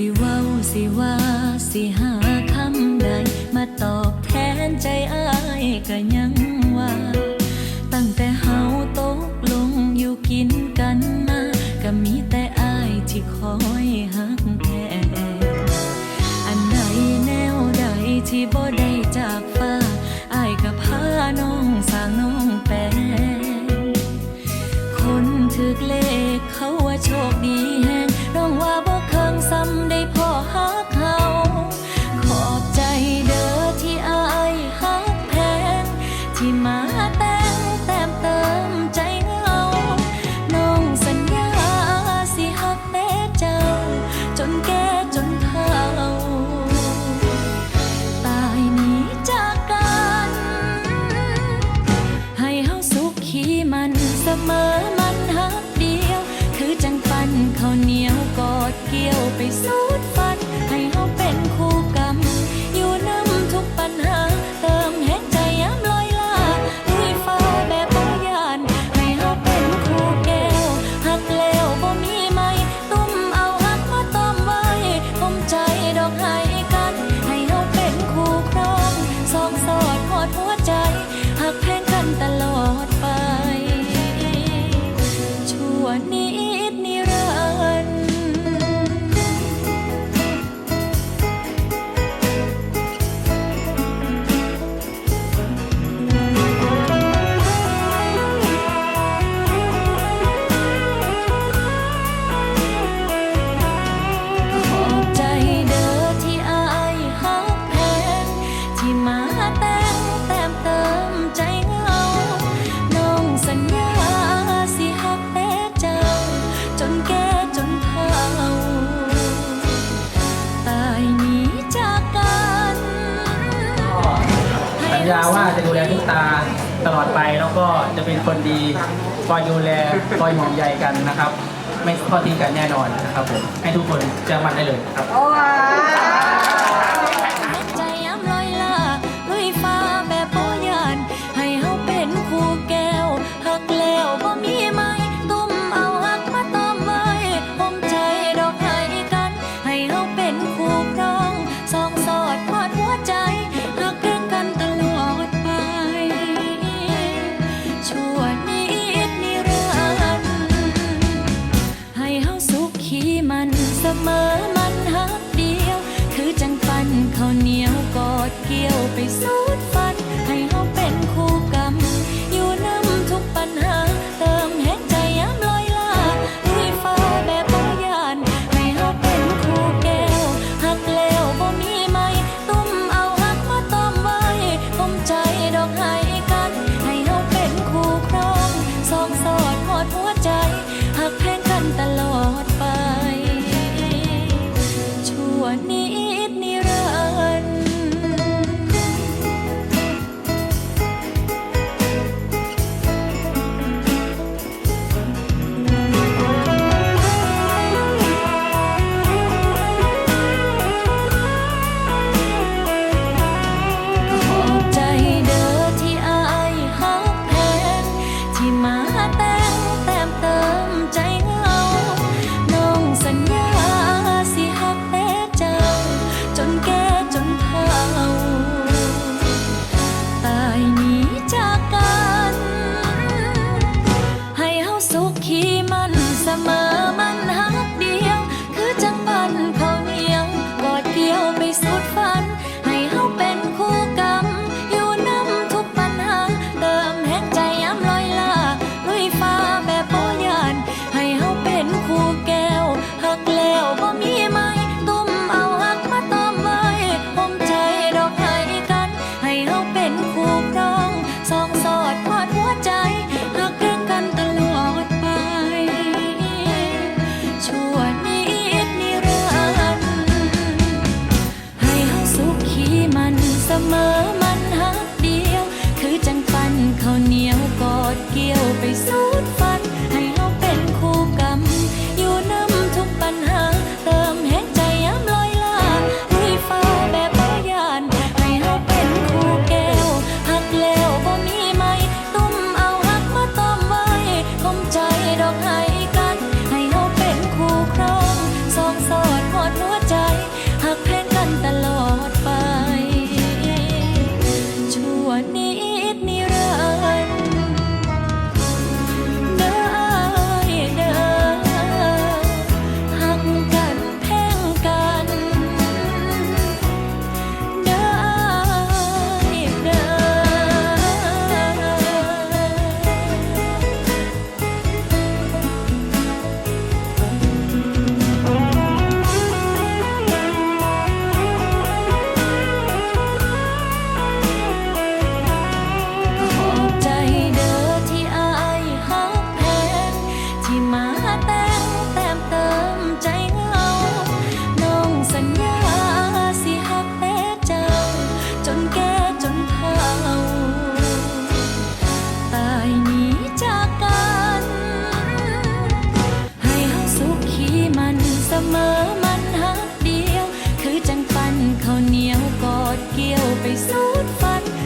สิเว้าสิว่าสิหาคำใด มาตอบแทนใจอ้ายก็ยังว่า ตั้งแต่เฮาตกลงอยู่กินกันมา ก็มีแต่อ้ายที่คอยหักแทนอันไหนแนวใดที่บ่ได้จากฟ้าอ้ายก็พาน้องสางน้องแปนคนถึกเลขเขาว่าโชคดี แต่มแต้มเติมใจ ญาว่าจะดูแลทุกตาตลอดไปแล้วก็จะเป็นคนดีคอยดูแลคอยห่วงใยกันนะครับ ไม่ข้อทิ้งกันแน่นอนนะครับผมให้ทุกคนเชื่มันได้เลยครับ 様 So. chút phấn